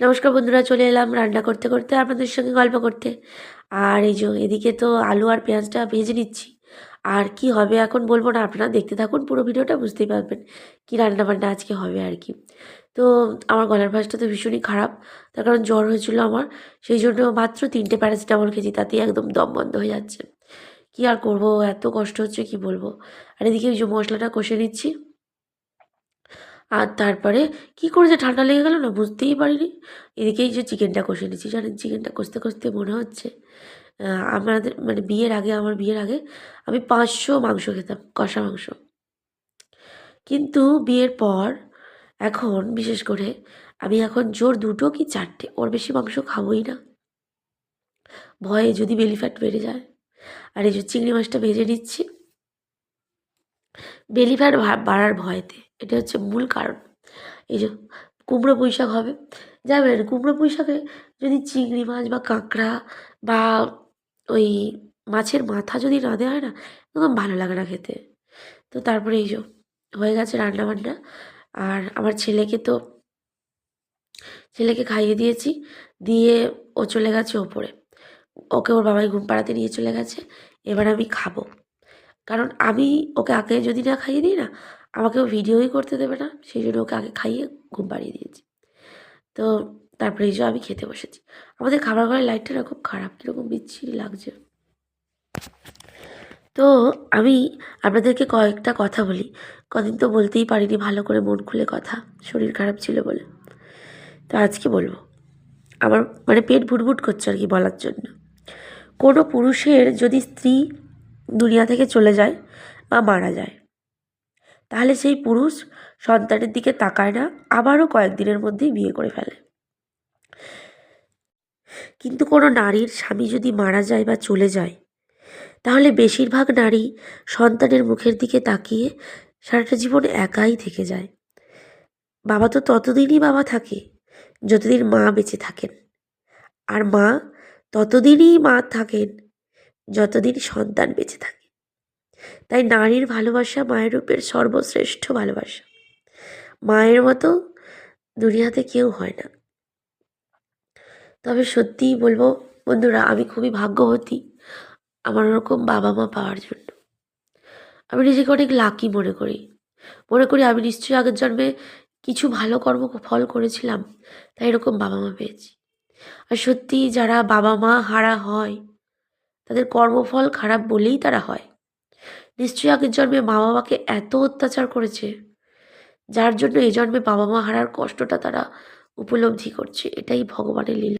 নমস্কার বন্ধুরা, চলে এলাম রান্না করতে করতে আপনাদের সঙ্গে গল্প করতে। আর এই যে এদিকে তো আলু আর পেঁয়াজটা ভেজে নিচ্ছি। আর কি হবে এখন বলব না, আপনারা দেখতে থাকুন পুরো ভিডিওটা, বুঝতেই পারবেন কী রান্না বান্না আজকে হবে আর কি। তো আমার গলার ভাঁজটা তো ভীষণই খারাপ, তার কারণ জ্বর হয়েছিল আমার, সেই জন্য মাত্র তিনটে প্যারাসিটামল খেয়েছি, তাতেই একদম দম বন্ধ হয়ে যাচ্ছে। কি আর করব, এত কষ্ট হচ্ছে, কি বলব। আর এদিকে ওই যে মশলাটা কষে নিচ্ছি। আর তারপরে কি করে যে ঠান্ডা লেগে গেল না বুঝতেই পারিনি। এদিকে এই যে চিকেনটা কষে নিচ্ছি, জানেন চিকেনটা কষতে কষতে মনে হচ্ছে আমাদের মানে বিয়ের আগে, আমার বিয়ের আগে আমি পাঁচশো মাংস খেতাম, কষা মাংস। কিন্তু বিয়ের পর এখন বিশেষ করে আমি এখন জোর দুটো কি চারটে, ওর বেশি মাংস খাবোই না। ভয়ে যদি বেলি ফ্যাট বেড়ে যায়, আর এই যে চিংড়ি মাছটা ভেজে নিচ্ছি বেলি ফ্যাট বাড়ার ভয়তে। এটা হচ্ছে মূল কারণ। এই যে কুমড়ো শাক হবে। বলেন, কুমড়ো শাকে যদি চিংড়ি মাছ বা কাঁকড়া বা ওই মাছের মাথা যদি না দেওয়া হয় না, একদম ভালো লাগে না খেতে। তো তারপরে এই যে হয়ে গেছে রান্না বান্না আর আমার ছেলেকে তো, ছেলেকে খাইয়ে দিয়েছি। দিয়ে ও চলে গেছে ওপরে। ওকে ওর বাবাই ঘুম পাড়াতে নিয়ে চলে গেছে। এবার আমি খাব। কারণ আমি ওকে আগে যদি না খাইয়ে দিই না আমাকেও ভিডিওই করতে দেবে না, সেই জন্য ওকে আগে খাইয়ে ঘুম পাড়িয়ে দিয়েছি। তো তারপরে এই যে আমি খেতে বসেছি। আমাদের খাবার ঘরের লাইটটা না খুব খারাপ, কীরকম বিচ্ছিরি লাগছে। তো আমি আপনাদেরকে কয়েকটা কথা বলি। কদিন তো বলতেই পারিনি ভালো করে মন খুলে কথা, শরীর খারাপ ছিল বলে। তো আজকে বলব, আমার মানে পেট ভুটভুট করছে আর কি বলার জন্য। কোনো পুরুষের যদি স্ত্রী দুনিয়া থেকে চলে যায় বা মারা যায় তাহলে সেই পুরুষ সন্তানের দিকে তাকায় না, আবারও কয়েকদিনের মধ্যেই বিয়ে করে ফেলে। কিন্তু কোনো নারীর স্বামী যদি মারা যায় বা চলে যায়, তাহলে বেশিরভাগ নারী সন্তানের মুখের দিকে তাকিয়ে সারাটা জীবন একাই থেকে যায়। বাবা তো ততদিনই বাবা থাকে, যতদিন মা বেঁচে থাকেন। আর মা ততদিনই মা থাকেন, যতদিন সন্তান বেঁচে থাকে। তাই নারীর ভালোবাসা মায়ের রূপের সর্বশ্রেষ্ঠ ভালোবাসা। মায়ের মতো দুনিয়াতে কেউ হয় না। তবে সত্যিই বলব, বন্ধুরা, আমি খুবই ভাগ্যবতী আমার ওরকম বাবা মা পাওয়ার জন্য। আমি নিজেকে অনেক লাকি মনে করি। মনে করি আমি নিশ্চয়ই আগের জন্মে কিছু ভালো কর্ম ফল করেছিলাম, তাই এরকম বাবা মা পেয়েছি। আর সত্যি যারা বাবা মা হারা হয়, তাদের কর্মফল খারাপ বলেই তারা হয়। নিশ্চয়ই আগের জন্মে মা বাবাকে এত অত্যাচার করেছে, যার জন্য এই জন্মে বাবা মা হারার কষ্টটা তারা উপলব্ধি করছে, এটাই ভগবানের লীলা।